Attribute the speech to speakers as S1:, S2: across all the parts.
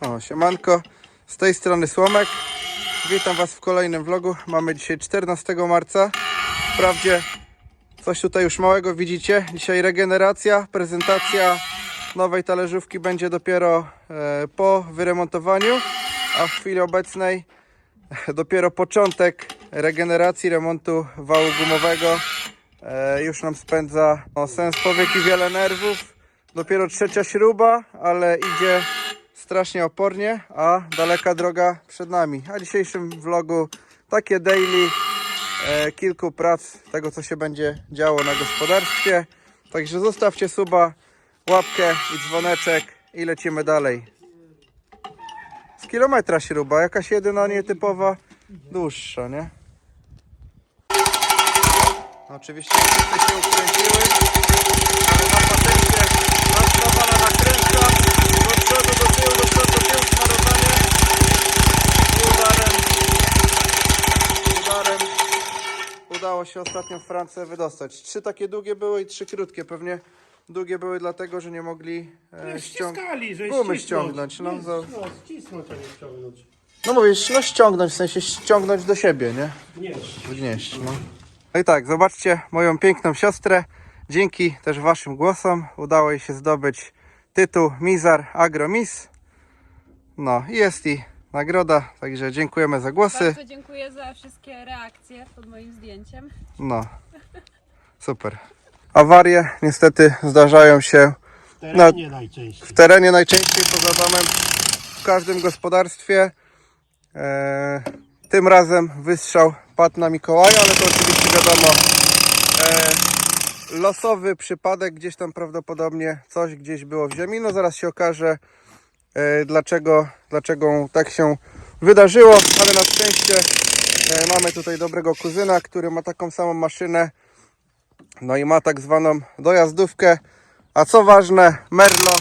S1: O, siemanko. Z tej strony Słomek. Witam Was w kolejnym vlogu. Mamy dzisiaj 14 marca. Wprawdzie coś tutaj już małego widzicie. Dzisiaj regeneracja, prezentacja nowej talerzówki będzie dopiero e, po wyremontowaniu, a w chwili obecnej dopiero początek regeneracji, remontu wału gumowego. E, już nam spędza no, sens powiek i wiele nerwów. Dopiero trzecia śruba, ale idzie strasznie opornie, a daleka droga przed nami. A w dzisiejszym vlogu takie daily, e, kilku prac tego, co się będzie działo na gospodarstwie. Także zostawcie suba, łapkę i dzwoneczek i lecimy dalej. Z kilometra śruba, jakaś jedyna nietypowa, dłuższa, nie? Oczywiście wszyscy się ukręciły, ale na patencie nastawana nakrętka, przodu, do tyłu, do przodu, do tyłu, smarowanie udarem, udarem udało się ostatnio w Francję wydostać. Trzy takie długie były i trzy krótkie, pewnie długie były dlatego, że nie mogli e.
S2: Ściskali, że
S1: gumy ściągnąć, no, za-
S2: no, ścisnąć, a nie ściągnąć.
S1: No mówisz, no ściągnąć, w sensie ściągnąć do siebie, nie?
S2: Nie.
S1: wnieść. No. no i tak, zobaczcie moją piękną siostrę. Dzięki też Waszym głosom udało jej się zdobyć tytuł Mizar Agro Miss. No i jest i nagroda, także dziękujemy za głosy.
S3: Bardzo dziękuję za wszystkie reakcje pod moim zdjęciem.
S1: No, super. Awarie niestety zdarzają się
S2: W terenie najczęściej.
S1: w terenie najczęściej poza domem w każdym gospodarstwie. E, tym razem wystrzał padł na Mikołaja, ale to oczywiście wiadomo e, losowy przypadek, gdzieś tam prawdopodobnie coś gdzieś było w ziemi. No zaraz się okaże e, dlaczego, dlaczego tak się wydarzyło, ale na szczęście e, mamy tutaj dobrego kuzyna, który ma taką samą maszynę no i ma tak zwaną dojazdówkę. A co ważne, Merlo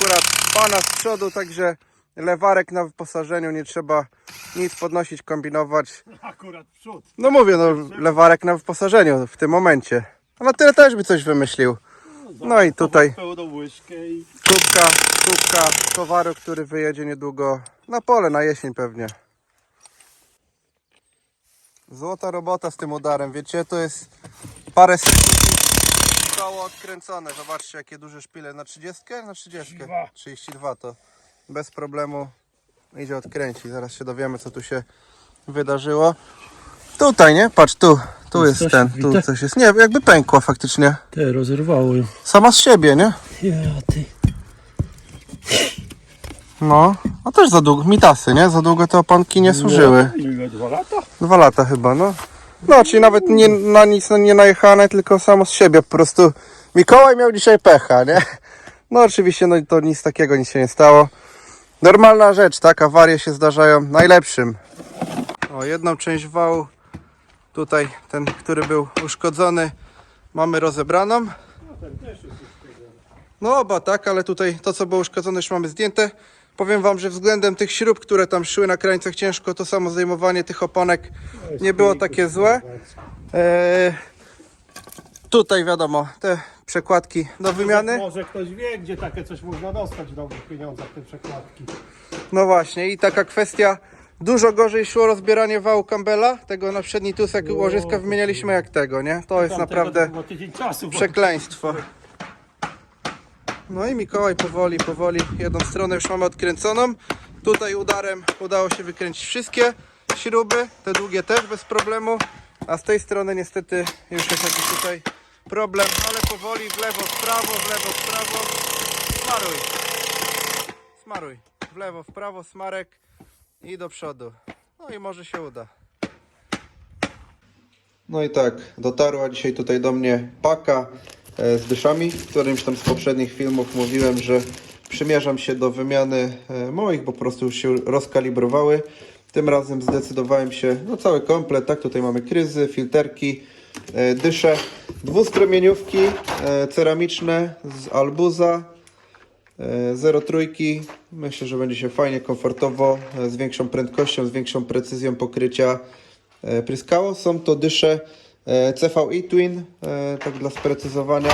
S1: akurat pana z przodu, także lewarek na wyposażeniu, nie trzeba nic podnosić, kombinować.
S2: Akurat przód.
S1: No mówię, no lewarek na wyposażeniu w tym momencie. A na tyle też by coś wymyślił. No i tutaj
S2: Pełną łyżkę i
S1: kubka, kubka towaru, który wyjedzie niedługo na pole, na jesień pewnie. Złota robota z tym udarem, wiecie, to jest parę sekund i koło odkręcone. Zobaczcie jakie duże szpile, na 30? Na 30.
S2: 32.
S1: 32 to bez problemu idzie odkręcić. Zaraz się dowiemy co tu się wydarzyło. Tutaj, nie? Patrz, tu, tu jest ten, tu
S2: widać?
S1: coś jest. Nie, jakby pękła faktycznie.
S2: te rozerwało ją.
S1: Sama z siebie, nie?
S2: Ja ty.
S1: No, a też za długo, mitasy, nie? Za długo te oponki nie służyły.
S2: Ile? Dwa lata?
S1: Dwa lata chyba, no. No, czyli nawet nie, na nic nie najechane, tylko samo z siebie. Po prostu Mikołaj miał dzisiaj pecha, nie? No oczywiście, no to nic takiego, nic się nie stało. Normalna rzecz, tak? Awarie się zdarzają najlepszym. O, jedną część wału, tutaj ten, który był uszkodzony, mamy rozebraną. No oba tak, ale tutaj to co było uszkodzone już mamy zdjęte. Powiem wam, że względem tych śrub, które tam szły na krańcach ciężko, to samo zdejmowanie tych oponek nie było takie złe. Eee, tutaj wiadomo, te przekładki do wymiany.
S2: Może ktoś wie, gdzie takie coś można dostać w dobrych pieniądzach, te przekładki.
S1: No właśnie i taka kwestia, dużo gorzej szło rozbieranie wału Campbella, tego na przedni tusek łożyska wymienialiśmy jak tego, nie? To jest naprawdę
S2: czasu.
S1: przekleństwo. No i Mikołaj powoli, powoli jedną stronę już mamy odkręconą. Tutaj udarem udało się wykręcić wszystkie śruby, te długie też bez problemu. A z tej strony niestety już jest jakiś tutaj problem, ale powoli w lewo, w prawo, w lewo, w prawo. Smaruj. Smaruj. W lewo, w prawo, smarek i do przodu. No i może się uda. No i tak, dotarła dzisiaj tutaj do mnie paka e, z dyszami. W którymś tam z poprzednich filmów mówiłem, że przymierzam się do wymiany e, moich, bo po prostu już się rozkalibrowały. Tym razem zdecydowałem się, no cały komplet, tak, tutaj mamy kryzy, filterki, e, dysze, dwustromieniówki ceramiczne z Albuza, e, 03. Myślę, że będzie się fajnie, komfortowo, z większą prędkością, z większą precyzją pokrycia e, pryskało. Są to dysze e, CVI Twin, e, tak dla sprecyzowania.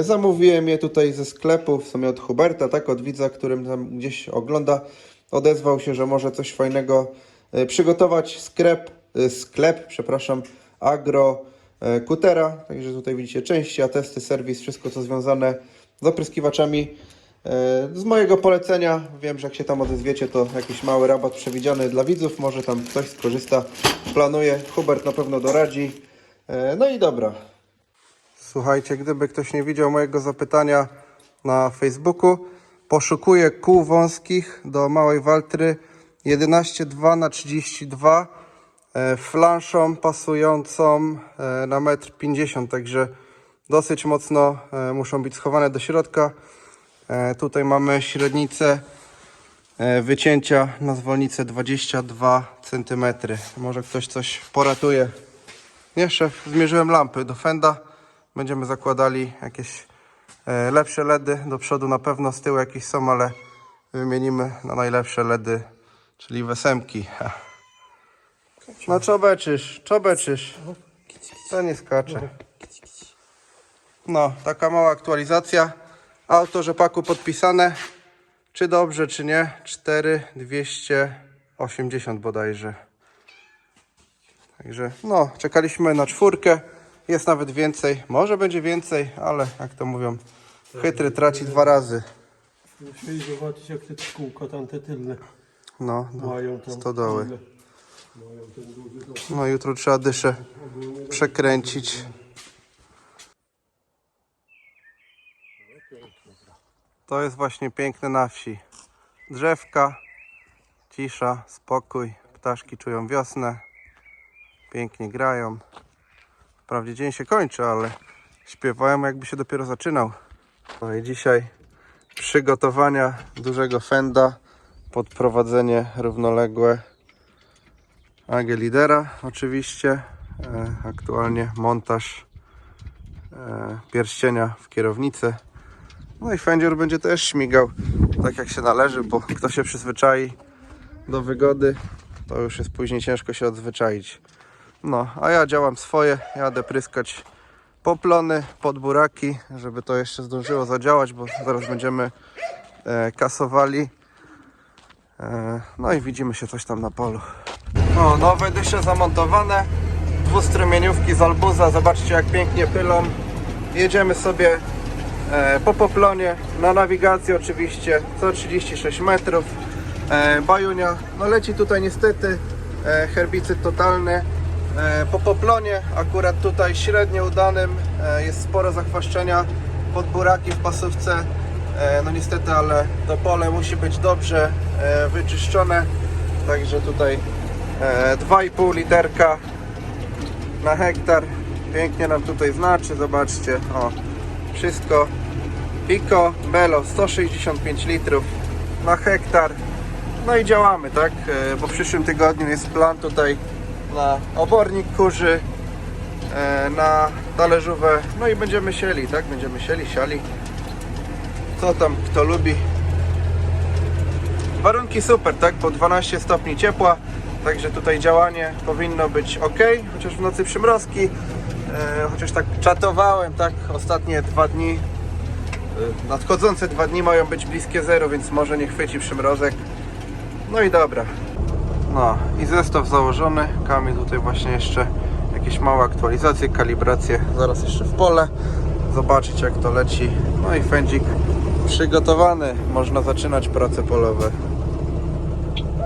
S1: Zamówiłem je tutaj ze sklepu, w sumie od Huberta, tak, od widza, którym tam gdzieś ogląda. Odezwał się, że może coś fajnego przygotować. Sklep, sklep, przepraszam, Agro Kutera. Także tutaj widzicie części, atesty, serwis, wszystko co związane z opryskiwaczami. E, Z mojego polecenia, wiem, że jak się tam odezwiecie, to jakiś mały rabat przewidziany dla widzów, może tam ktoś skorzysta, planuje. Hubert na pewno doradzi. E, No i dobra, Słuchajcie, gdyby ktoś nie widział mojego zapytania na Facebooku, poszukuję kół wąskich do małej Waltry 11,2 na 32 e, flanszą pasującą na 1,50 m, także dosyć mocno muszą być schowane do środka. E, Tutaj mamy średnicę e, wycięcia na zwolnicę 22 cm. Może ktoś coś poratuje. Szef, zmierzyłem lampy do fenda. Będziemy zakładali jakieś e, lepsze LEDy. Do przodu na pewno, z tyłu jakieś są, ale wymienimy na najlepsze LEDy, czyli wesemki. No czobeczysz, czobeczysz. To nie skacze. No, taka mała aktualizacja. Auto rzepaku podpisane. Czy dobrze, czy nie? 4280 bodajże. Także no, czekaliśmy na czwórkę. Jest nawet więcej. Może będzie więcej, ale jak to mówią, chytry traci dwa razy.
S2: Musieli zobaczyć jak te kółka tam te tylne
S1: No, no
S2: mają tam.
S1: stodoły.
S2: Mają ten duży.
S1: No jutro trzeba dyszę przekręcić. To jest właśnie piękne na wsi. Drzewka, cisza, spokój. Ptaszki czują wiosnę. Pięknie grają. Wprawdzie dzień się kończy, ale śpiewają jakby się dopiero zaczynał. No i dzisiaj przygotowania dużego fenda pod prowadzenie równoległe AG Lidera oczywiście. E, aktualnie montaż e, pierścienia w kierownicy. No i fędzior będzie też śmigał tak jak się należy, bo kto się przyzwyczai do wygody, to już jest później ciężko się odzwyczaić. No, a ja działam swoje, jadę pryskać poplony pod buraki, żeby to jeszcze zdążyło zadziałać, bo zaraz będziemy e, kasowali. E, no i widzimy się coś tam na polu. O, nowe dysze zamontowane. Dwustrumieniówki z albuza. Zobaczcie jak pięknie pylą. Jedziemy sobie po poplonie. Na nawigacji oczywiście co 36 metrów. E, bajunia. No leci tutaj niestety e, herbicyd totalny. E, po poplonie akurat tutaj średnio udanym e, jest sporo zachwaszczenia pod buraki w pasówce. E, no niestety, ale to pole musi być dobrze e, wyczyszczone. Także tutaj e, 2,5 literka na hektar. Pięknie nam tutaj znaczy, zobaczcie. O, wszystko. Pico Belo 165 litrów na hektar. No i działamy, tak? E, Bo w przyszłym tygodniu jest plan tutaj na obornik kurzy, e, na talerzówę. No i będziemy sieli, tak? Będziemy sieli, siali. Co tam kto lubi. Warunki super, tak? Po 12 stopni ciepła, także tutaj działanie powinno być ok, chociaż w nocy przymrozki. E, chociaż tak czatowałem, tak? Ostatnie dwa dni, e, nadchodzące dwa dni mają być bliskie zero, więc może nie chwyci przymrozek. No i dobra. No i zestaw założony. Kamil tutaj właśnie jeszcze jakieś małe aktualizacje, kalibracje. Zaraz jeszcze w pole. Zobaczyć jak to leci. No i fędzik przygotowany. Można zaczynać prace polowe.